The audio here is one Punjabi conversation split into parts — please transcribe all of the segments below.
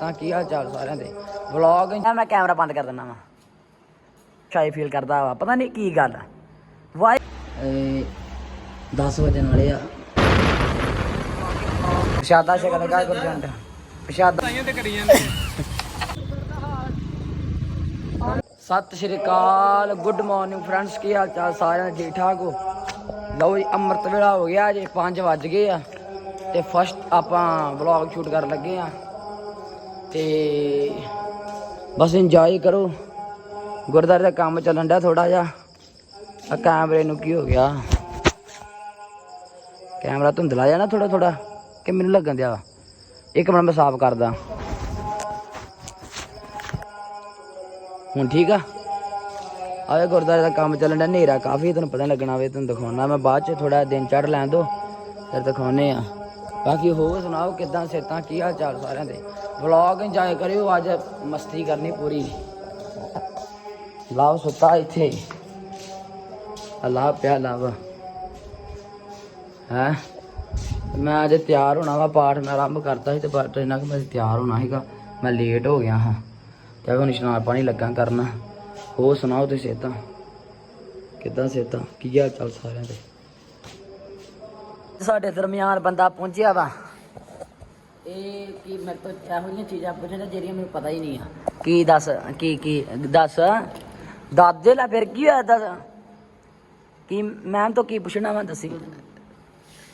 ਤਾਂ ਕੀ ਹਾਲ ਚਾਲ ਸਾਰਿਆਂ ਦੇ? ਵਲੌਗ ਮੈਂ ਕੈਮਰਾ ਬੰਦ ਕਰ ਦਿੰਦਾ ਵਾ। ਸ਼ਾਈ ਫੀਲ ਕਰਦਾ ਵਾ। ਪਤਾ ਨਹੀਂ ਕੀ ਗੱਲ ਆ। ਵਾਈ 10 ਵਜੇ ਵਾਲੇ ਆ। ਪ੍ਰਸ਼ਾਦਾ ਛਕਣ ਲੱਗਾ ਗੁਰਜੰਟ। ਪ੍ਰਸ਼ਾਦਾ ਤਾਈਆਂ ਤੇ ਕਰੀ ਜਾਂਦੇ। ਸਤਿ ਸ਼੍ਰੀ ਅਕਾਲ। ਗੁੱਡ ਮਾਰਨਿੰਗ ਫਰੈਂਡਸ ਕੀ ਹਾਲ ਚਾਲ ਸਾਰਿਆਂ ਦੇ? ਠੀਕ ਠਾਕ ਹੋ? ਲਓ ਜੀ ਅੰਮ੍ਰਿਤ ਵੇਲਾ ਹੋ ਗਿਆ ਜੇ 5 ਵੱਜ ਗਏ ਆ। ਤੇ ਫਸਟ ਆਪਾਂ ਵਲੌਗ ਸ਼ੂਟ ਕਰਨ ਲੱਗੇ ਆ। ਤੇ ਬਸ ਇੰਜੋਏ ਕਰੋ। ਗੁਰਦਾਰੇ ਦਾ ਕੰਮ ਚੱਲਣ ਡਿਆ ਥੋੜਾ ਜਿਹਾ। ਆ ਕੈਮਰੇ ਨੂੰ ਕੀ ਹੋ ਗਿਆ? ਕੈਮਰਾ ਧੁੰਦਲਾ ਜਾ ਥੋੜਾ ਥੋੜਾ ਕਿ ਮੈਨੂੰ ਲੱਗਣ ਦਿਆ ਇੱਕ ਮਿੰਟ ਮੈਂ ਸਾਫ਼ ਕਰਦਾ। ਹੁਣ ਠੀਕ ਆ? ਆਵੇ ਗੁਰਦਾਰੇ ਦਾ ਕੰਮ ਚੱਲਣ ਦਾ ਹਨੇਰਾ ਕਾਫੀ ਤੁਹਾਨੂੰ ਪਤਾ ਨੀ ਲੱਗਣਾ ਵੇ, ਤੁਹਾਨੂੰ ਦਿਖਾਉਣਾ ਮੈਂ, ਬਾਅਦ ਚ ਥੋੜਾ ਦਿਨ ਚੜ ਲੈਣ ਦੋ ਫਿਰ ਦਿਖਾਉਨੇ ਆ। ਬਾਕੀ ਹੋਰ ਸੁਣਾਓ, ਕਿਦਾਂ, ਸਿਹਤਾਂ, ਕੀ ਹਾਲ ਚਾਲ ਸਾਰਿਆਂ ਦੇ? ਵਲੌਗ ਇੰਜੋਏ ਕਰਿਓ, ਅੱਜ ਮਸਤੀ ਕਰਨੀ ਪੂਰੀ। ਲਾਭ ਸੁੱਤਾ ਇੱਥੇ। ਅੱਲਾਹ ਪਿਆ ਲਾਭ ਹੈ? ਮੈਂ ਅੱਜ ਤਿਆਰ ਹੋਣਾ ਵਾ, ਪਾਠ ਮੈਂ ਆਰੰਭ ਕਰਤਾ ਸੀ ਤੇ ਪਾਠ ਇਹਨਾਂ ਕਿ ਮੈਂ ਤਿਆਰ ਹੋਣਾ ਸੀਗਾ, ਮੈਂ ਲੇਟ ਹੋ ਗਿਆ ਹਾਂ। ਤੇ ਹੁਣ ਇਸ਼ਨਾਨ ਪਾਣੀ ਲੱਗਾ ਕਰਨਾ। ਹੋਰ ਸੁਣਾਓ ਤੁਸੀਂ ਸਿਹਤਾਂ? ਕਿੱਦਾਂ ਸਿਹਤਾਂ? ਕੀ ਹਾਲ ਚਾਲ ਸਾਰਿਆਂ ਦੇ? ਸਾਡੇ ਦਰਮਿਆਨ ਬੰਦਾ ਪਹੁੰਚਿਆ ਵਾ। ਇਹ ਕੀ ਮੇਰੇ ਤੋਂ ਇਹੋ ਜਿਹੀਆਂ ਚੀਜ਼ਾਂ ਪੁੱਛਣ ਜਿਹੜੀਆਂ ਮੈਨੂੰ ਪਤਾ ਹੀ ਨਹੀਂ ਆ। ਕੀ ਦੱਸ, ਕੀ ਕੀ ਦੱਸ? ਦਾਦੇ ਲੈ ਫਿਰ, ਕੀ ਹੋਇਆ ਦੱਸ? ਕੀ ਮੈਮ ਤੋਂ ਕੀ ਪੁੱਛਣਾ ਵਾ ਦੱਸੀ?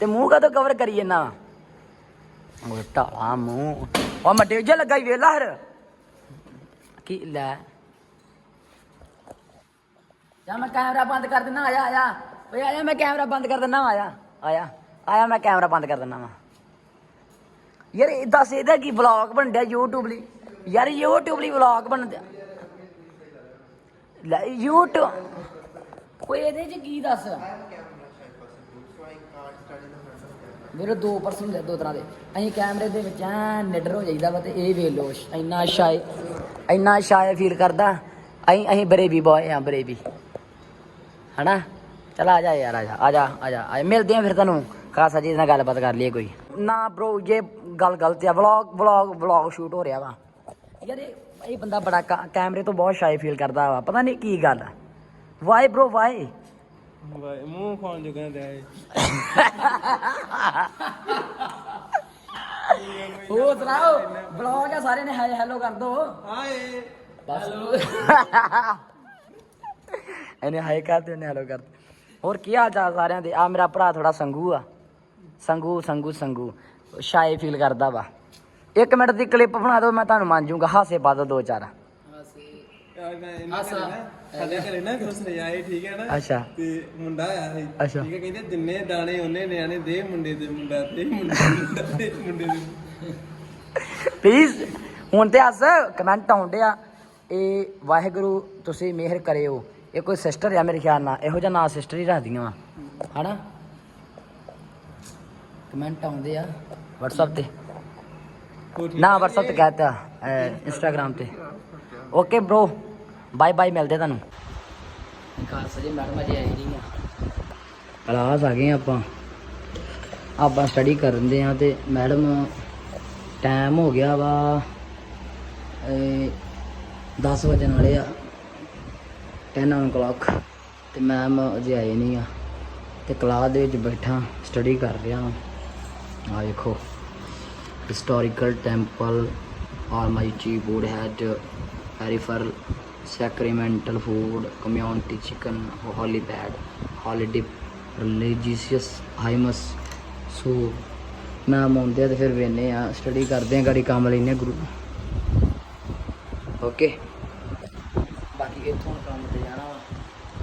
ਤੇ ਮੂੰਹ ਕਾ ਕਵਰ ਕਰੀ ਜੰਨਾ ਉਹ ਢਾਲਾ ਮੂੰਹ। ਉਹ ਮੱਟੇ ਜਿਹਾ ਲੱਗਾ ਵੇਲਾ ਹਰ ਕੀ ਲੈ? ਜਾ ਮੈਂ ਕੈਮਰਾ ਬੰਦ ਕਰ ਦਿੰਦਾ, ਆਇਆ ਆਇਆ। ਓਏ ਆਇਆ ਮੈਂ ਕੈਮਰਾ ਬੰਦ ਕਰ ਦਿੰਦਾ, ਆਇਆ। ਆਇਆ ਆਇਆ ਮੈਂ ਕੈਮਰਾ ਬੰਦ ਕਰ ਦਿੰਦਾ ਵਾ। ਯਾਰ ਇਹ ਦੱਸ ਇਹਦਾ ਕੀ ਵਲੌਗ ਬਣ ਡਿਆ YouTube ਲਈ? ਯਾਰ YouTube ਲਈ ਵਲੌਗ ਬਣ ਡਿਆ ਲੈ YouTube ਕੋਈ ਇਹਦੇ ਚ ਕੀ ਦੱਸ? ਮੇਰੇ ਦੋ ਪਰਸਨ ਹੁੰਦੇ ਦੋ ਤਰ੍ਹਾਂ ਦੇ। ਅਸੀਂ ਕੈਮਰੇ ਦੇ ਵਿੱਚ ਐ ਨਿਡਰ ਹੋ ਜਾਈਦਾ ਵਾ ਤੇ ਇਹ ਵੇਖ ਲੋ ਇੰਨਾ ਸ਼ਾਇ ਇੰਨਾ ਸ਼ਾਇ ਫੀਲ ਕਰਦਾ। ਅਸੀਂ ਅਸੀਂ ਬਰੇਬੀ ਬॉय ਆ ਬਰੇਬੀ ਹਨਾ? ਚਲ ਆ ਜਾ ਯਾਰ, ਆ ਜਾ ਆ ਜਾ ਆ ਜਾ। ਮਿਲਦੇ ਆ ਫਿਰ ਤੁਹਾਨੂੰ ਖਾਸਾ ਜੀ ਨਾਲ ਗੱਲਬਾਤ ਕਰ ਲਈਏ ਕੋਈ। ਨਾ bro ਇਹ ਗੱਲ ਗਲਤ ਆ ਵਲੌਗ ਵਲੌਗ ਵਲੌਗ ਸ਼ੂਟ ਹੋ ਰਿਹਾ ਵਾ। ਯਾਰ ਇਹ ਇਹ ਬੰਦਾ ਬੜਾ ਕਾ- ਕੈਮਰੇ ਤੋਂ ਬਹੁਤ ਸ਼ਾਇ ਫੀਲ ਕਰਦਾ ਵਾ ਪਤਾ ਨਹੀਂ ਕੀ ਗੱਲ ਵਾਈ bro ਵਾਈ ਵਾਏ ਮੂੰਹ ਖਾਣ ਜੁਗਾ ਦੇ ਉਹ ਸੁਣਾਓ? ਵਲੌਗ ਆ ਸਾਰੇ ਨੇ ਹਾਈ ਹੈਲੋ ਕਰ ਦੋ। ਹਾਏ। ਬਸ। ਇਹਨੇ ਹਾਈ ਕਰਤੇ ਉਹਨੇ ਹੈਲੋ ਕਰਤੇ। ਹੋਰ ਕੀ ਹਾਲ ਚਾਲ ਸਾਰਿਆਂ ਦੇ? ਆ ਮੇਰਾ ਭਰਾ ਥੋੜਾ ਸੰਗੂ ਆ। ਸੰਗੂ ਸੰਗੂ ਸੰਗੂ। ਸ਼ਾਇ ਫੀਲ ਕਰਦਾ ਵਾ। ਇੱਕ ਮਿੰਟ ਦੀ ਕਲਿੱਪ ਬਣਾ ਦਿਓ ਮੈਂ ਤੁਹਾਨੂੰ ਮੰਨ ਜੂਗਾ ਹਾਸੇ ਪਾ ਦਿਓ ਦੋ ਚਾਰ। ਸਾਡੇ ਘਰੇ ਨਾ ਕੁਛ ਨਜਾਏ ਠੀਕ ਹੈ ਨਾ? ਅੱਛਾ। ਤੇ ਮੁੰਡਾ ਆਇਆ ਸੀ। ਅੱਛਾ। ਠੀਕ ਹੈ ਕਹਿੰਦੇ ਜਿੰਨੇ ਦਾਣੇ ਉਹਨੇ ਨਿਆਣੇ ਦੇ ਮੁੰਡੇ ਦੇ ਮੁੰਡਾ ਤੇ ਮੁੰਡੇ ਦੇ ਮੁੰਡਾ ਤੇ ਮੁੰਡੇ ਦੇ ਪਲੀਜ਼ ਹੁਣ ਤੇ ਹੱਸ ਕਮੈਂਟ ਆਉਂਦੇ ਆ ਇਹ ਵਾਹਿਗੁਰੂ ਤੁਸੀਂ ਮਿਹਰ ਕਰਿਓ। ਇਹ ਕੋਈ ਸਿਸਟਰ ਆ ਮੇਰੇ ਖਿਆਲ ਨਾਲ। ਇਹੋ ਜਿਹਾ ਨਾਂ ਸਿਸਟਰ ਹੀ ਰੱਖਦੀਆਂ ਵਾ। ਹਨਾ? ਕਮੈਂਟ ਆਉਂਦੇ ਆ। WhatsApp ਤੇ। ਨਾ WhatsApp ਤੇ ਕਹਤਾ ਇੰਸਟਾਗ੍ਰam ਤੇ। Okay bro. ਬਾਏ ਬਾਏ ਮਿਲਦੇ ਤੁਹਾਨੂੰ। ਖਾਲਸਾ ਜੀ ਮੈਡਮ ਅਜੇ ਆਈ ਨਹੀਂ ਆ। ਕਲਾਸ ਆ ਗਏ ਆਪਾਂ। ਆਪਾਂ ਸਟੱਡੀ ਕਰਦੇ ਆ ਤੇ ਮੈਡਮ ਟਾਈਮ ਹੋ ਗਿਆ ਵਾ 10 ਵਜਣ ਵਾਲੇ ਆ। 10 on clock ਤੇ ਮੈਮ ਅਜੇ ਆਏ ਨਹੀਂ ਆ। ਤੇ ਕਲਾਸ ਦੇ ਵਿੱਚ ਬੈਠਾ ਸਟੱਡੀ ਕਰ ਰਿਹਾ। ਆ ਵੇਖੋ। Historical temple almighty buddhahead peripheral sacramental food community chicken holy bed holiday religious hymns ਸੋ ਮੈਂ ਆਉਂਦੇ ਆ ਤੇ ਫਿਰ ਵੇਨੇ ਆ ਸਟੱਡੀ ਕਰਦੇ ਆ ਗਾੜੀ ਕੰਮ ਲੈਨੇ ਗੁਰੂ ਓਕੇ ਬਾਕੀ ਇੱਥੋਂ ਕੰਮ ਤੇ ਜਾਣਾ ਵਾ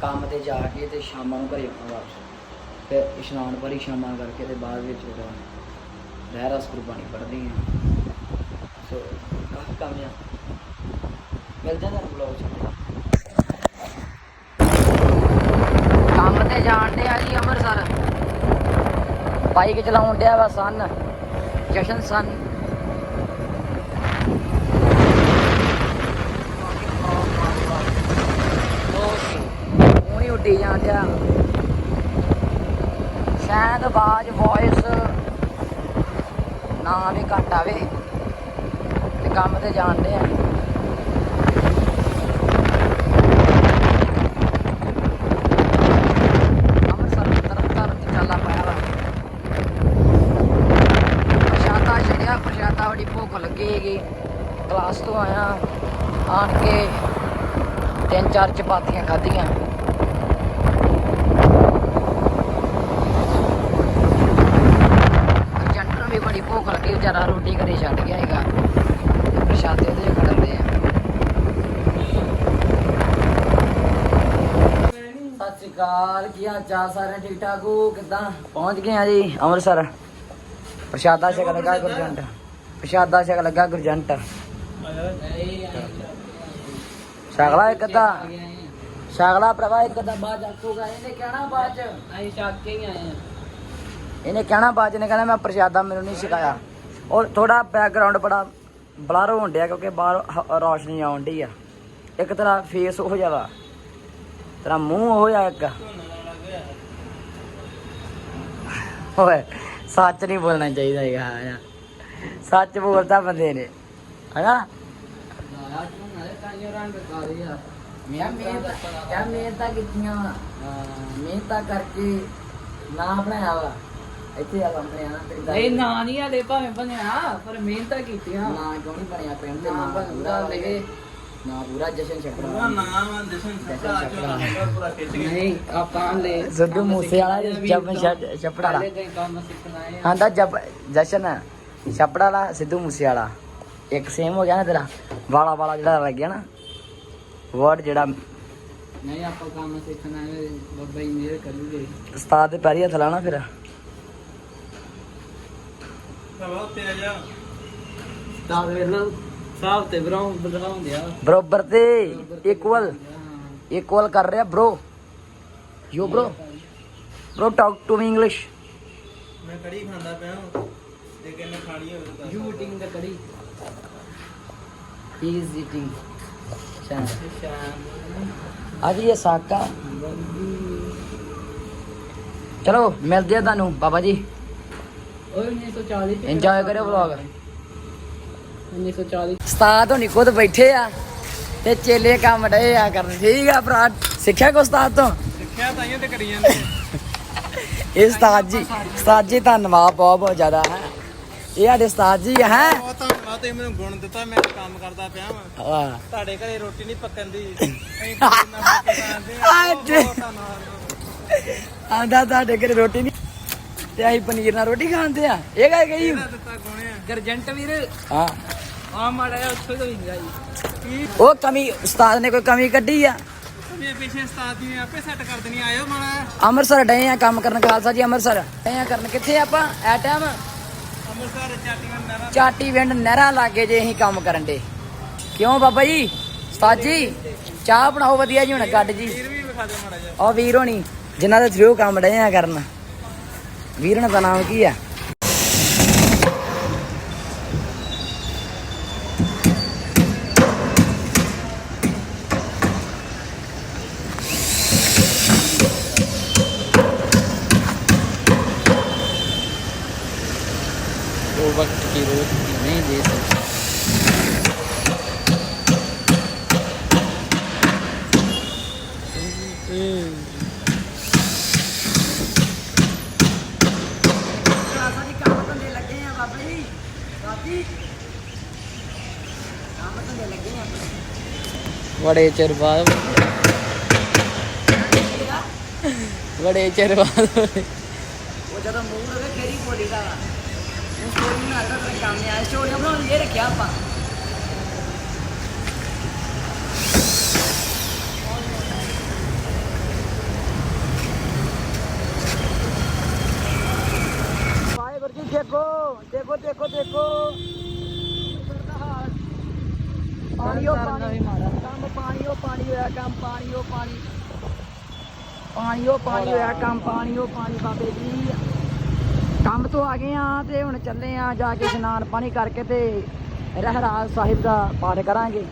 ਕੰਮ ਤੇ ਜਾ ਕੇ ਤੇ ਸ਼ਾਮਾਂ ਨੂੰ ਘਰੇ ਆਉਣਾ ਵਾਪਸ ਤੇ ਇਸ਼ਨਾਨ ਪਰੀ ਸ਼ਾਮਾਂ ਕਰਕੇ ਤੇ ਬਾਅਦ ਵਿੱਚ ਫਿਰ ਰਹਿਰਾਸ ਗੁਰਬਾਣੀ ਪੜ੍ਹਦੀ ਆ ਸੋ ਕਾਫੀ ਕੰਮ ਮਿਲ ਜਾਂਦਾ ਬਲੌਗ ਚ ਕੰਮ ਤੇ ਜਾਣ ਡਿਆ ਜੀ ਅੰਮ੍ਰਿਤਸਰ। ਬਾਈਕ ਚਲਾਉਣ ਡਿਆ ਵਾ ਸਨ, ਜਸ਼ਨ ਸਨ। ਹੁਣੀ ਉੱਡੀ ਜਾਣ ਡਿਆ। ਸ਼ਾਇਦ ਆਵਾਜ਼ ਵੌਇਸ ਨਾ ਵੀ ਘੱਟ ਆਵੇ ਤੇ ਕੰਮ ਤੇ ਜਾਣਦੇ ਆ। ਅੰਮ੍ਰਿਤਸਰ ਪਾਇਆ ਵਾ। ਪ੍ਰਸ਼ਾਦਾ ਛਕਿਆ ਪ੍ਰਸ਼ਾਦਾ ਬੜੀ ਭੁੱਖ ਲੱਗੀ ਕਲਾਸ ਤੋਂ ਆਇਆ, ਆਣ ਕੇ ਤਿੰਨ ਚਾਰ ਚਪਾਤੀਆਂ ਖਾਧੀਆਂ। ਉਹ ਖਾ ਕੇ ਵਿਚਾਰਾ ਰੋਟੀ ਘਰੇ ਛੱਡ ਗਿਆ ਹੈਗਾ ਪ੍ਰਸ਼ਾਦੇ ਉਹਦੇ ਖੜਦੇ ਆ। ਸਤਿ ਸ਼੍ਰੀ ਅਕਾਲ, ਕੀ ਹਾਲ ਚਾਲ ਸਾਰੇ ਠੀਕ ਠਾਕ ਹੋ? ਕਿਦਾਂ? ਪਹੁੰਚ ਗਏ ਆ ਜੀ ਅੰਮ੍ਰਿਤਸਰ। ਪ੍ਰਸ਼ਾਦਾ ਛਕ ਲੱਗਾ ਗੁਰਜੰਟ। ਪ੍ਰਸ਼ਾਦਾ ਛਕ ਲੱਗਾ ਗੁਰਜੰਟ। ਸ਼ਗਲਾ ਇੱਕ ਅੱਧਾ। ਸ਼ਗਲਾ ਪ੍ਰਭਾ ਇੱਕ ਅੱਧਾ ਬਾਅਦ ਆਖੂਗਾ, ਇਹਨੇ ਕਹਿਣਾ ਬਾਅਦ ਚ। ਅਸੀਂ ਛੱਕ ਕੇ ਹੀ ਆਏ ਆ। ਇਹਨੇ ਕਹਿਣਾ ਬਾਅਦ ਨੇ ਕਹਿੰਦਾ ਮੈਂ ਪ੍ਰਸ਼ਾਦਾ ਮੈਨੂੰ ਨਹੀਂ ਛਕਾਇਆ। ਔਰ ਥੋੜਾ ਬੈਕਗ੍ਰਾਉਂਡ ਬੜਾ ਬਲਰ ਹੋਣ ਡਿਆ ਕਿਉਂਕਿ ਬਾਹਰ ਰੌਸ਼ਨੀ ਆਉਣ ਡਈ ਆ। ਇੱਕ ਤਰ੍ਹਾਂ ਫੇਸ ਹੋ ਜਾਵਾ ਤੇਰਾ ਮੂੰਹ ਹੋ ਜਾ ਇੱਕ। ਓਏ, ਸੱਚ ਨਹੀਂ ਬੋਲਣਾ ਚਾਹੀਦਾ ਹੈਗਾ ਸੱਚ ਬੋਲਦਾ ਬੰਦੇ ਨੇ। ਹੈਨਾ? ਮੈਂ ਮਿਹਨਤ ਕਿਆ ਮਿਹਨਤਾਂ ਕੀਤੀਆਂ। ਵਾਂ। ਕਰਕੇ ਨਾ ਬਣਾਇਆ ਵਾ। ਇੱਥੇ ਆ ਬਣਿਆ ਨਾ ਤੇਰੀ ਨਹੀਂ ਨਾ ਨਹੀਂ ਹਲੇ ਭਾਵੇਂ ਬਣਿਆ ਪਰ ਮਿਹਨਤਾਂ ਕੀਤੀਆਂ। ਨਾ ਕਿਉਂ ਨਹੀਂ ਬਣਿਆ ਪਿੰਡ ਤੇ ਨਾ ਨਾ ਬਣਦਾ ਪੂਰਾ ਲਗੇ ਨਾ ਪੂਰਾ ਜਸ਼ਨ ਕੇ ਨਹੀਂ ਆਪਾਂ ਲੈ ਸਿੱਧੂ ਮੂਸੇ ਵਾਲਾ ਜਬ ਛਪੜਾ ਵਾਲਾ। ਹਾਲੇ ਤੇ ਕੰਮ ਸਿੱਖਣਾ ਹੈ। ਆਂਦਾ ਜਬ ਜਸ਼ਨ ਛਪੜਾ ਵਾਲਾ ਸਿੱਧੂ ਮੂਸੇ ਵਾਲਾ। ਇੱਕ ਸੇਮ ਹੋ ਗਿਆ ਨਾ ਤੇਰਾ ਵਾਲਾ ਵਾਲਾ ਜਿਹੜਾ ਲੱਗ ਗਿਆ ਨਾ ਵਰਡ ਜਿਹੜਾ। ਨਹੀਂ ਆਪਾਂ ਕੰਮ ਸਿੱਖਣਾ ਹੈ ਬੱਬਾ ਹੀ ਮੇਰੇ ਕਰੂਗੇ ਉਸਤਾਦ ਦੇ ਪੈਰੀ ਹੱਥ ਲਾਣਾ ਫਿਰ। ਭਰਾਵਾ ਤੇ ਬਰਾਉਂ ਬਰਾਉਂ ਕਰ ਰਿਹਾ bro yo bro bro talk to me English ਮੈਂ ਕੜੀ ਖਾਂਦਾ ਪਿਆ ਤੇ ਕਿੰਨੇ ਖਾਣੀ ਹੋਵੇ ਯੂ ਈਟਿੰਗ ਦਾ ਕੜੀ? ਹੀ ਇਜ਼ ਈਟਿੰਗ ਸ਼ਾਨ ਅੱਜ ਇਹ ਸਾਕਾ। ਚਲੋ ਮਿਲਦੇ ਆ ਤੁਹਾਨੂੰ ਬਾਬਾ ਜੀ। ਓਏ 1940 ਚ ਇੰਜੋਏ ਕਰਿਓ ਵਲੌਗ 1940 ਉਸਤਾਦ ਹੋਣੀ ਖੁਦ ਬੈਠੇ ਆ ਤੇ ਚੇਲੇ ਕੰਮ ਡਏ ਆ ਕਰਨ। ਠੀਕ ਆ ਭਰਾ ਸਿੱਖਿਆ ਕੋ ਉਸਤਾਦ ਤੋਂ? ਸਿੱਖਿਆ ਤਾਈਆਂ ਤੇ ਕਰੀ ਜਾਂਦੇ ਇਹ ਉਸਤਾਦ ਜੀ ਉਸਤਾਦ ਜੀ ਧੰਨਵਾਦ ਬਹੁਤ ਬਹੁਤ ਜ਼ਿਆਦਾ ਹੈ। ਇਹ ਸਾਡੇ ਉਸਤਾਦ ਜੀ ਹੈ? ਬਹੁਤ ਧੰਨਵਾਦ ਤੁਸੀਂ ਮੈਨੂੰ ਗੁਣ ਦਿੱਤਾ ਮੈਂ ਕੰਮ ਕਰਦਾ ਪਿਆ ਵਾਂ। ਵਾਹ। ਤੁਹਾਡੇ ਘਰੇ ਰੋਟੀ ਨਹੀਂ ਪੱਕਣ ਦੀ। ਅਸੀਂ ਪੂਰੀ ਨਾ ਪੱਕੇ ਖਾਂਦੇ ਆ। ਬਹੁਤ ਬਹੁਤ ਧੰਨਵਾਦ। ਆਂਦਾ ਤੁਹਾਡੇ ਘਰੇ ਰੋਟੀ ਨਹੀਂ ਤੇ ਅਸੀਂ ਪਨੀਰ ਨਾਲ ਰੋਟੀ ਖਾਂਦੇ ਆ। ਇਹ ਗੱਲ ਕਹੀ। ਗਰਜੰਟ ਵੀਰ। ਹਾਂ। ਆ ਮਾੜਾ ਜਿਹਾ ਉੱਥੋਂ ਤੋਂ ਹੀ ਗਿਆ ਜੀ। ਉਹ ਕਮੀ ਉਸਤਾਦ ਨੇ ਕੋਈ ਕਮੀ ਕੱਢੀ ਆ? ਵੀ ਪਿੱਛੇ ਉਸਤਾਦ ਜੀ ਨੇ ਆਪੇ ਸੈੱਟ ਕਰ ਦੇਣੀ ਆਇਓ ਮਾੜਾ ਅੰਮ੍ਰਿਤਸਰ ਡਏ ਆ ਕੰਮ ਕਰਨ ਖਾਲਸਾ ਜੀ ਅੰਮ੍ਰਿਤਸਰ। ਡਏ ਆ ਕਰਨ। ਕਿੱਥੇ ਆਪਾਂ? ਐ ਟਾਈਮ ਅੰਮ੍ਰਿਤਸਰ ਚਾਟੀ ਵਿੰਡ ਨਹਿਰਾਂ। ਲਾਗੇ ਜੇ ਅਸੀਂ ਕੰਮ ਕਰਨ ਦੇ। ਕਿਉਂ ਬਾਬਾ ਜੀ? ਉਸਤਾਦ ਜੀ ਚਾਹ ਬਣਾਓ ਵਧੀਆ ਜੀ ਹੁਣ ਕੱਢ ਜੀ। ਵੀਰ ਵੀ ਵਿਖਾ ਦਿਓ ਮਾੜਾ ਜਿਹਾ। ਉਹ ਵੀਰ ਹੋਣੀ ਜਿਨ੍ਹਾਂ ਦੇ ਥਰੂ ਕੰਮ ਡਏ ਆ ਕਰਨ। ਵੀਰ ਦਾ ਨਾਮ ਕੀ ਆ? ਉਹ ਵਕਤ ਕੀ ਰੋਜ਼ ਨਹੀਂ ਦੇ ਸਕਦਾ ਸਾਡੀ ਕੰਮ ਧੰਦੇ ਲੱਗੇ ਆ ਬਾਬਾ ਜੀ ਸਾਡੀ ਕੰਮ ਧੰਦੇ ਲੱਗੇ ਆ ਬੜੇ ਚਿਰ ਬਾਅਦ। ਬੜੇ ਚਿਰ ਬਾਅਦ। ਉਹ ਜਦੋਂ ਮੂਡ ਹੋਵੇ ਫੇਰ ਹੀ ਬੋਲੀਦਾ ਵਾ। ਇਹ ਸਟੋਰੀ ਨਾਲ ਤਾਂ ਤੇਰੇ ਕੰਮ ਆ। ਸਟੋਰੀ ਬਣਾਉਣ ਇਹ ਰੱਖਿਆ ਆਪਾਂ। ਦੇਖੋ। ਦੇਖੋ ਦੇਖੋ ਦੇਖੋ। ਪਾਣੀ ਉਹ ਪਾਣੀ ਕੰਮ ਪਾਣੀ ਉਹ ਪਾਣੀ ਹੋਇਆ ਕੰਮ ਪਾਣੀ ਉਹ ਪਾਣੀ। ਪਾਣੀ ਉਹ ਪਾਣੀ ਹੋਇਆ ਕੰਮ ਪਾਣੀ ਉਹ ਪਾਣੀ ਬਾਬੇ ਜੀ। ਕੰਮ ਤੋਂ ਆ ਗਏ ਆ ਤੇ ਹੁਣ ਚੱਲੇ ਆ ਜਾ ਕੇ ਇਸ਼ਨਾਨ ਪਾਣੀ ਕਰਕੇ ਤੇ ਰਹਿਰਾਜ ਸਾਹਿਬ ਦਾ ਪਾਠ ਕਰਾਂਗੇ।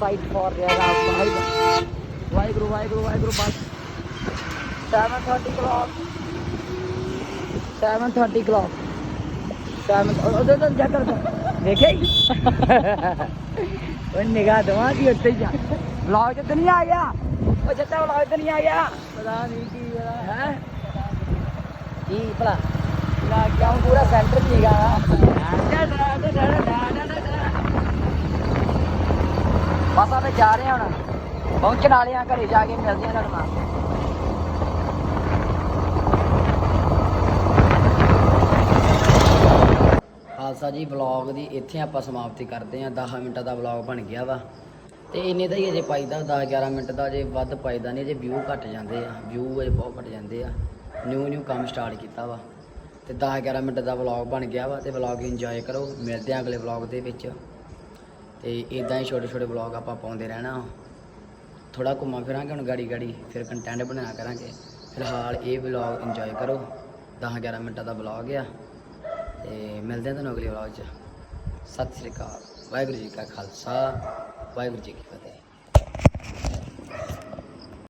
ਸਾਈਡ ਫੋਰ ਰਹਿਰਾਜ ਸਾਹਿਬ। ਵਾਹਿਗੁਰੂ ਵਾਹਿਗੁਰੂ ਵਾਹਿਗੁਰੂ ਬਸ। 7:30 ਕਲੌਕ 7:30 ਕਲੌਕ 7 ਉਹਦੇ ਤੋਂ ਜਾ ਕਰ ਦੇਖਿਆ ਹੀ? ਉਹ ਨਿਗਾਹ ਦਵਾ ਦੀ ਉੱਤੇ ਵਲੌਗ ਚ ਤਾਂ ਨਹੀਂ ਆ ਗਿਆ ਉਹ ਜੱਟਾ ਵਲੌਗ ਤੇ ਨਹੀਂ ਆ ਗਿਆ ਪਤਾ ਨਹੀਂ ਕੀ ਹੈ? ਕੀ ਭਲਾ? ਨਾ ਕਿਉਂ ਪੂਰਾ ਸੈਂਟਰ ਸੀਗਾ? ਬਸ ਆਪਾਂ ਜਾ ਰਹੇ ਹੁਣ। ਪਹੁੰਚਣ ਵਾਲੇ ਆ ਘਰੇ ਜਾ ਕੇ ਮਿਲਦੇ ਆ ਤੁਹਾਨੂੰ ਖਾਲਸਾ ਜੀ ਵਲੌਗ ਦੀ ਇੱਥੇ ਆਪਾਂ ਸਮਾਪਤੀ ਕਰਦੇ ਹਾਂ। 10 ਮਿੰਟਾਂ ਦਾ ਵਲੌਗ ਬਣ ਗਿਆ ਵਾ। ਤੇ ਇੰਨੇ ਦਾ ਹੀ ਅਜੇ ਪਾਈਦਾ 10 11 ਮਿੰਟ ਦਾ ਅਜੇ ਵੱਧ ਪਾਈਦਾ ਨਹੀਂ, ਅਜੇ ਵਿਊ ਘਟ ਜਾਂਦੇ ਆ। ਵਿਊ ਅਜੇ ਬਹੁਤ ਘਟ ਜਾਂਦੇ ਆ। ਨਿਊ ਨਿਊ ਕੰਮ ਸਟਾਰਟ ਕੀਤਾ ਵਾ। ਤੇ 10 11 ਮਿੰਟ ਦਾ ਵਲੌਗ ਬਣ ਗਿਆ ਵਾ ਤੇ ਵਲੌਗ ਇੰਜੋਏ ਕਰੋ। ਮਿਲਦੇ ਆ ਅਗਲੇ ਵਲੌਗ ਦੇ ਵਿੱਚ। ਤੇ ਇਦਾਂ ਹੀ ਛੋਟੇ ਛੋਟੇ ਵਲੌਗ ਆਪਾਂ ਪਾਉਂਦੇ ਰਹਿਣਾ। ਥੋੜਾ ਘੁੰਮਾ ਫਿਰਾਂਗੇ, ਹੁਣ ਗਾੜੀ ਗਾੜੀ ਫਿਰ ਕੰਟੈਂਟ ਬਣਾਇਆ ਕਰਾਂਗੇ। ਫਿਲਹਾਲ ਇਹ ਵਲੌਗ ਇੰਜੋਏ ਕਰੋ। 10 11 ਮਿੰਟਾਂ ਦਾ ਵਲੌਗ ਆ। ਤੇ ਮਿਲਦੇ ਹਾਂ ਤੁਹਾਨੂੰ ਅਗਲੇ ਵਲੌਗ 'ਚ। ਸਤਿ ਸ੍ਰੀ ਅਕਾਲ। ਵਾਹਿਗੁਰੂ ਜੀ ਕਾ ਖਾਲਸਾ। ਵਾਹਿਗੁਰੂ ਜੀ ਕੀ ਫਤਿਹ।